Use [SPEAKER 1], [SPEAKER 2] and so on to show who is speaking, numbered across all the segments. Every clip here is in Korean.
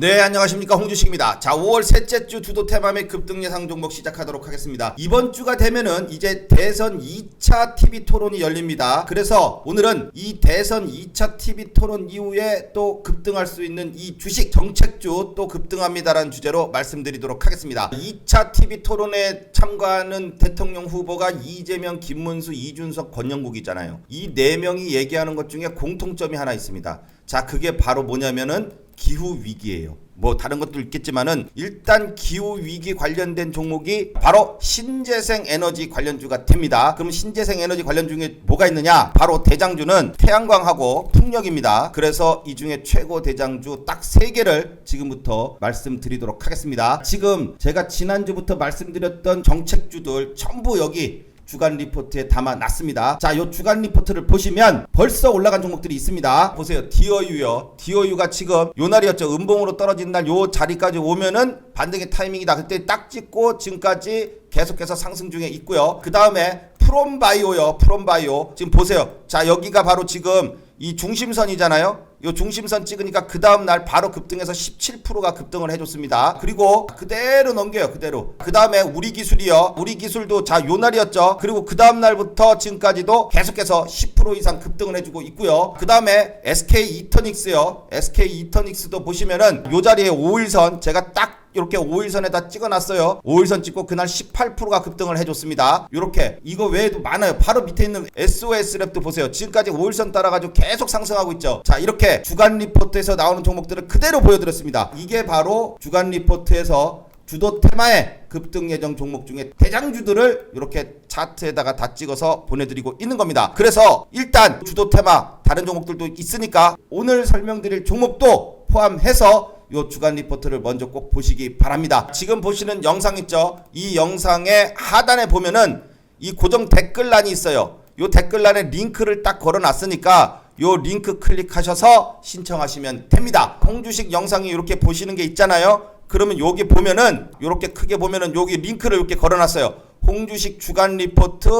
[SPEAKER 1] 네, 안녕하십니까. 홍주식입니다. 자, 5월 셋째 주 주도 테마의 급등 예상 종목 시작하도록 하겠습니다. 이번 주가 되면은 이제 대선 2차 TV 토론이 열립니다. 그래서 오늘은 이 대선 2차 TV 토론 이후에 또 급등할 수 있는 이 주식 정책주 또 급등합니다라는 주제로 말씀드리도록 하겠습니다. 2차 TV 토론에 참가하는 대통령 후보가 이재명, 김문수, 이준석, 권영국이잖아요. 이 네 명이 얘기하는 것 중에 공통점이 하나 있습니다. 자, 그게 바로 뭐냐면은 기후 위기예요. 뭐 다른 것도 있겠지만은 일단 기후 위기 관련된 종목이 바로 신재생 에너지 관련주가 됩니다. 그럼 신재생 에너지 관련 중에 뭐가 있느냐? 바로 대장주는 태양광하고 풍력입니다. 그래서 이 중에 최고 대장주 딱 세 개를 지금부터 말씀드리도록 하겠습니다. 지금 제가 지난주부터 말씀드렸던 정책주들 전부 여기 주간 리포트에 담아놨습니다. 자, 요 주간 리포트를 보시면 벌써 올라간 종목들이 있습니다. 보세요. 디어유요. 디어유가 지금 요 날이었죠. 음봉으로 떨어진 날 요 자리까지 오면은 반등의 타이밍이다. 그때 딱 찍고 지금까지 계속해서 상승 중에 있고요. 그 다음에 프롬바이오요. 프롬바이오. 지금 보세요. 자, 여기가 바로 지금 이 중심선이잖아요. 요 중심선 찍으니까 그 다음 날 바로 급등해서 17%가 급등을 해줬습니다. 그리고 그대로 넘겨요. 그대로. 그 다음에 우리 기술이요. 우리 기술도 자 요 날이었죠. 그리고 그 다음 날부터 지금까지도 계속해서 10% 이상 급등을 해주고 있고요. 그 다음에 SK 이터닉스요. SK 이터닉스도 보시면은 요 자리에 5일선 제가 딱 이렇게 5일선에다 찍어놨어요. 5일선 찍고 그날 18%가 급등을 해줬습니다. 이렇게 이거 외에도 많아요. 바로 밑에 있는 SOS랩도 보세요. 지금까지 5일선 따라가지고 계속 상승하고 있죠. 자 이렇게 주간 리포트에서 나오는 종목들을 그대로 보여드렸습니다. 이게 바로 주간 리포트에서 주도 테마의 급등 예정 종목 중에 대장주들을 이렇게 차트에다가 다 찍어서 보내드리고 있는 겁니다. 그래서 일단 주도 테마 다른 종목들도 있으니까 오늘 설명드릴 종목도 포함해서 요 주간 리포트를 먼저 꼭 보시기 바랍니다. 지금 보시는 영상 있죠? 이 영상의 하단에 보면은 이 고정 댓글란이 있어요. 요 댓글란에 링크를 딱 걸어 놨으니까 요 링크 클릭하셔서 신청하시면 됩니다. 홍주식 영상이 이렇게 보시는 게 있잖아요. 그러면 여기 보면은 이렇게 크게 보면은 여기 링크를 이렇게 걸어놨어요. 홍주식 주간 리포트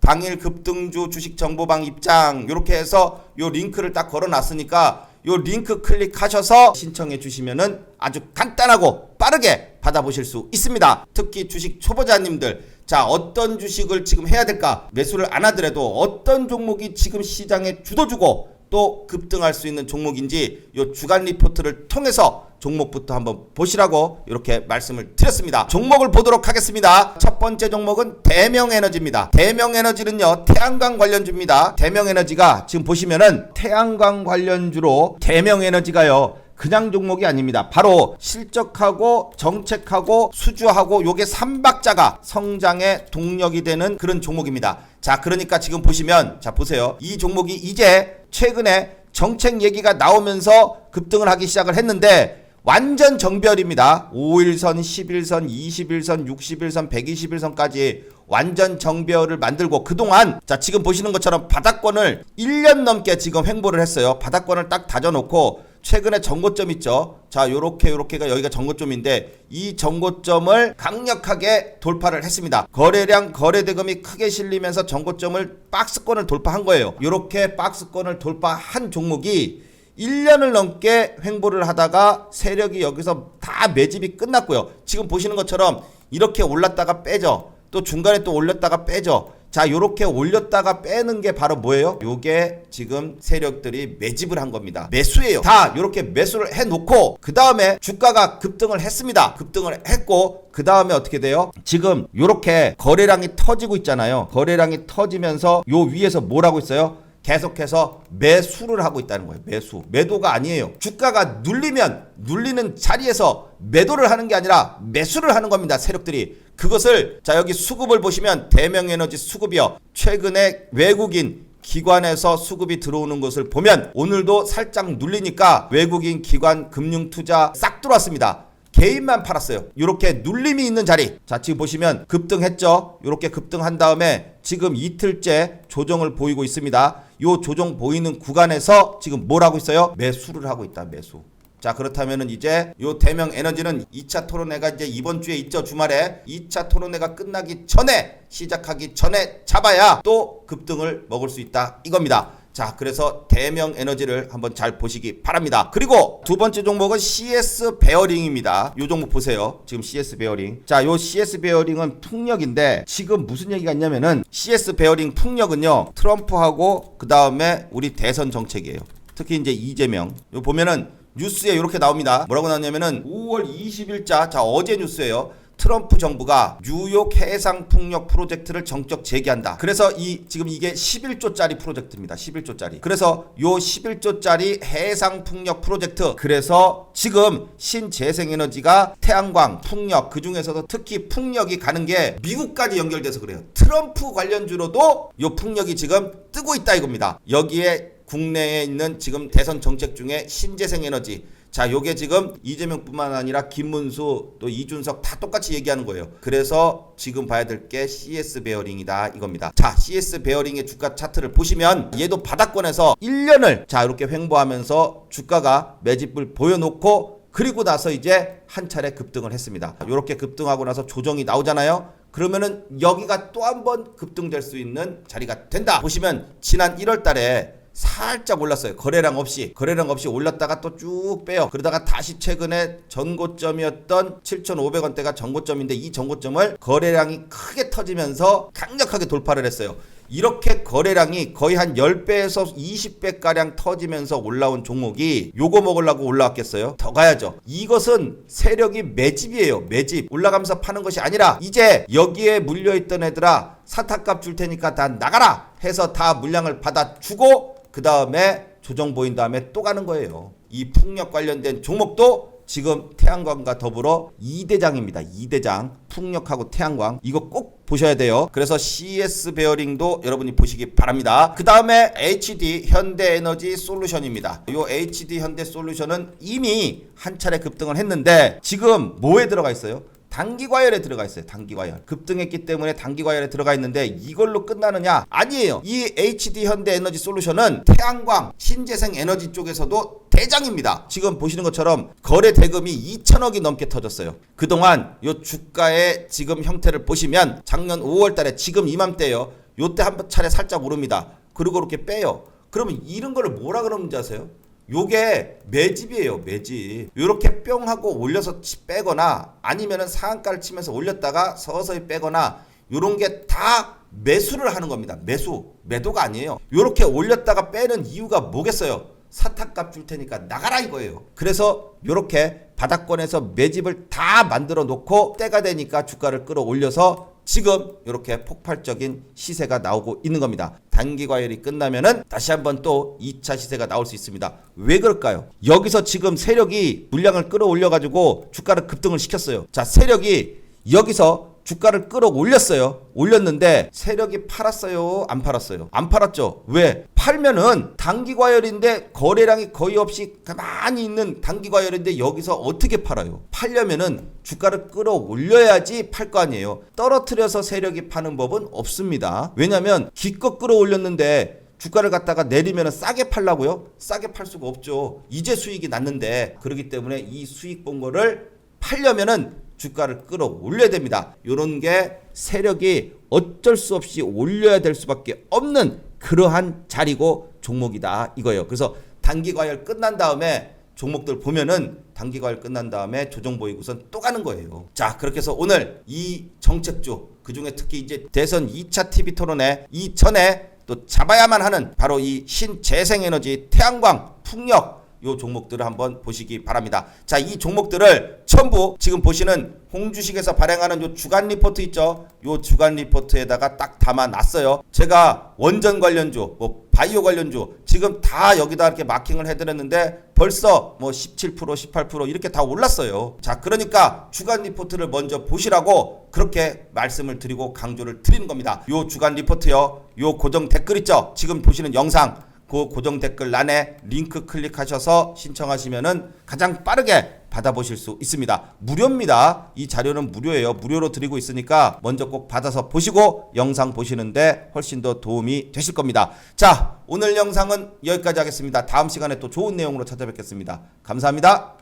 [SPEAKER 1] 당일 급등주 주식 정보방 입장 이렇게 해서 요 링크를 딱 걸어놨으니까 요 링크 클릭하셔서 신청해 주시면은 아주 간단하고 빠르게 받아보실 수 있습니다. 특히 주식 초보자님들 자 어떤 주식을 지금 해야 될까 매수를 안 하더라도 어떤 종목이 지금 시장에 주도주고 또 급등할 수 있는 종목인지 요 주간 리포트를 통해서 종목부터 한번 보시라고 이렇게 말씀을 드렸습니다. 종목을 보도록 하겠습니다. 첫 번째 종목은 대명에너지입니다. 대명에너지는요 태양광 관련주입니다. 대명에너지가 지금 보시면은 태양광 관련주로 대명에너지가요 그냥 종목이 아닙니다. 바로 실적하고 정책하고 수주하고 요게 삼박자가 성장의 동력이 되는 그런 종목입니다. 자, 그러니까 지금 보시면 자 보세요. 이 종목이 이제 최근에 정책 얘기가 나오면서 급등을 하기 시작을 했는데 완전 정별입니다. 5일선, 11선, 21선, 61선, 121선까지 완전 정별을 만들고 그동안 자 지금 보시는 것처럼 바닥권을 1년 넘게 지금 횡보를 했어요. 바닥권을 딱 다져놓고 최근에 정고점 있죠. 자, 요렇게 요렇게가 여기가 정고점인데 이 정고점을 강력하게 돌파를 했습니다. 거래량 거래 대금이 크게 실리면서 정고점을 박스권을 돌파한 거예요. 요렇게 박스권을 돌파한 종목이 1년을 넘게 횡보를 하다가 세력이 여기서 다 매집이 끝났고요. 지금 보시는 것처럼 이렇게 올랐다가 빼죠. 또 중간에 또 올렸다가 빼죠. 자, 요렇게 올렸다가 빼는 게 바로 뭐예요? 요게 지금 세력들이 매집을 한 겁니다. 매수예요. 다 요렇게 매수를 해 놓고 그 다음에 주가가 급등을 했습니다. 급등을 했고 그 다음에 어떻게 돼요? 지금 요렇게 거래량이 터지고 있잖아요. 거래량이 터지면서 요 위에서 뭘 하고 있어요? 계속해서 매수를 하고 있다는 거예요. 매수. 매도가 아니에요. 주가가 눌리면 눌리는 자리에서 매도를 하는 게 아니라 매수를 하는 겁니다. 세력들이. 그것을 자 여기 수급을 보시면 대명에너지 수급이요. 최근에 외국인 기관에서 수급이 들어오는 것을 보면 오늘도 살짝 눌리니까 외국인 기관 금융 투자 싹 들어왔습니다. 개인만 팔았어요. 이렇게 눌림이 있는 자리. 자, 지금 보시면 급등했죠. 이렇게 급등한 다음에 지금 이틀째 조정을 보이고 있습니다. 요 조정 보이는 구간에서 지금 뭘 하고 있어요? 매수를 하고 있다. 매수. 자 그렇다면은 이제 요 대명 에너지는 2차 토론회가 이제 이번 주에 있죠 주말에 2차 토론회가 끝나기 전에 시작하기 전에 잡아야 또 급등을 먹을 수 있다 이겁니다 자, 그래서 대명 에너지를 한번 잘 보시기 바랍니다. 그리고 두 번째 종목은 CS 베어링입니다. 요 종목 보세요. 지금 CS 베어링. 자, 요 CS 베어링은 풍력인데 지금 무슨 얘기가 있냐면은 CS 베어링 풍력은요. 트럼프하고 그 다음에 우리 대선 정책이에요. 특히 이제 이재명. 요 보면은 뉴스에 이렇게 나옵니다. 뭐라고 나왔냐면은 5월 20일자 자 어제 뉴스예요. 트럼프 정부가 뉴욕 해상 풍력 프로젝트를 정적 재개한다. 그래서 이 지금 이게 11조짜리 프로젝트입니다. 11조짜리. 그래서 요 11조짜리 해상 풍력 프로젝트. 그래서 지금 신재생 에너지가 태양광, 풍력 그 중에서도 특히 풍력이 가는 게 미국까지 연결돼서 그래요. 트럼프 관련주로도 요 풍력이 지금 뜨고 있다 이겁니다. 여기에 국내에 있는 지금 대선 정책 중에 신재생 에너지 자, 요게 지금 이재명뿐만 아니라 김문수 또 이준석 다 똑같이 얘기하는 거예요. 그래서 지금 봐야 될 게 CS 베어링이다 이겁니다. 자, CS 베어링의 주가 차트를 보시면 얘도 바닥권에서 1년을 자, 이렇게 횡보하면서 주가가 매집을 보여놓고 그리고 나서 이제 한 차례 급등을 했습니다. 이렇게 급등하고 나서 조정이 나오잖아요. 그러면은 여기가 또 한 번 급등될 수 있는 자리가 된다. 보시면 지난 1월 달에 살짝 올랐어요. 거래량 없이. 거래량 없이 올랐다가 또 쭉 빼요. 그러다가 다시 최근에 전고점이었던 7,500원대가 전고점인데 이 전고점을 거래량이 크게 터지면서 강력하게 돌파를 했어요. 이렇게 거래량이 거의 한 10배에서 20배가량 터지면서 올라온 종목이 요거 먹으려고 올라왔겠어요? 더 가야죠. 이것은 세력이 매집이에요. 매집. 올라가면서 파는 것이 아니라 이제 여기에 물려있던 애들아 사탁값 줄 테니까 다 나가라 해서 다 물량을 받아주고 그 다음에 조정 보인 다음에 또 가는 거예요. 이 풍력 관련된 종목도 지금 태양광과 더불어 2대장입니다. 2대장. 풍력하고 태양광. 이거 꼭 보셔야 돼요. 그래서 CS 베어링도 여러분이 보시기 바랍니다. 그 다음에 HD 현대 에너지 솔루션입니다. 이 HD 현대 솔루션은 이미 한 차례 급등을 했는데 지금 뭐에 들어가 있어요? 단기 과열에 들어가 있어요. 단기 과열. 급등했기 때문에 단기 과열에 들어가 있는데 이걸로 끝나느냐? 아니에요. 이 HD 현대 에너지 솔루션은 태양광, 신재생 에너지 쪽에서도 대장입니다. 지금 보시는 것처럼 거래 대금이 2천억이 넘게 터졌어요. 그동안 요 주가의 지금 형태를 보시면 작년 5월 달에 지금 이맘때요. 요때 한 차례 살짝 오릅니다. 그리고 이렇게 빼요. 그러면 이런 거를 뭐라 그러는지 아세요? 요게 매집이에요 매집. 요렇게 뿅 하고 올려서 치- 빼거나 아니면은 상한가를 치면서 올렸다가 서서히 빼거나 요런 게 다 매수를 하는 겁니다. 매수 매도가 아니에요. 요렇게 올렸다가 빼는 이유가 뭐겠어요? 사탁값 줄 테니까 나가라 이거예요. 그래서 요렇게 바닥권에서 매집을 다 만들어 놓고 때가 되니까 주가를 끌어올려서 지금 이렇게 폭발적인 시세가 나오고 있는 겁니다. 단기 과열이 끝나면은 다시 한번 또 2차 시세가 나올 수 있습니다. 왜 그럴까요? 여기서 지금 세력이 물량을 끌어올려 가지고 주가를 급등을 시켰어요. 자, 세력이 여기서 주가를 끌어올렸어요. 올렸는데 세력이 팔았어요? 안 팔았어요? 안 팔았죠. 왜? 팔면은 단기 과열인데 거래량이 거의 없이 가만히 있는 단기 과열인데 여기서 어떻게 팔아요? 팔려면은 주가를 끌어올려야지 팔 거 아니에요. 떨어뜨려서 세력이 파는 법은 없습니다. 왜냐면 기껏 끌어올렸는데 주가를 갖다가 내리면 싸게 팔라고요? 싸게 팔 수가 없죠. 이제 수익이 났는데 그렇기 때문에 이 수익 본 거를 팔려면은 주가를 끌어올려야 됩니다. 이런 게 세력이 어쩔 수 없이 올려야 될 수밖에 없는 그러한 자리고 종목이다 이거예요. 그래서 단기 과열 끝난 다음에 종목들 보면은 단기 과열 끝난 다음에 조정 보이고선 또 가는 거예요. 자, 그렇게 해서 오늘 이 정책주 그 중에 특히 이제 대선 2차 TV 토론회 이전에 또 잡아야만 하는 바로 이 신재생에너지 태양광 풍력 요 종목들을 한번 보시기 바랍니다. 자, 이 종목들을 전부 지금 보시는 홍주식에서 발행하는 요 주간 리포트 있죠? 요 주간 리포트에다가 딱 담아 놨어요. 제가 원전 관련주, 뭐 바이오 관련주 지금 다 여기다 이렇게 마킹을 해드렸는데 벌써 뭐 17%, 18% 이렇게 다 올랐어요. 자, 그러니까 주간 리포트를 먼저 보시라고 그렇게 말씀을 드리고 강조를 드리는 겁니다. 요 주간 리포트요. 요 고정 댓글 있죠? 지금 보시는 영상 그 고정 댓글란에 링크 클릭하셔서 신청하시면은 가장 빠르게 받아보실 수 있습니다. 무료입니다. 이 자료는 무료예요. 무료로 드리고 있으니까 먼저 꼭 받아서 보시고 영상 보시는데 훨씬 더 도움이 되실 겁니다. 자, 오늘 영상은 여기까지 하겠습니다. 다음 시간에 또 좋은 내용으로 찾아뵙겠습니다. 감사합니다.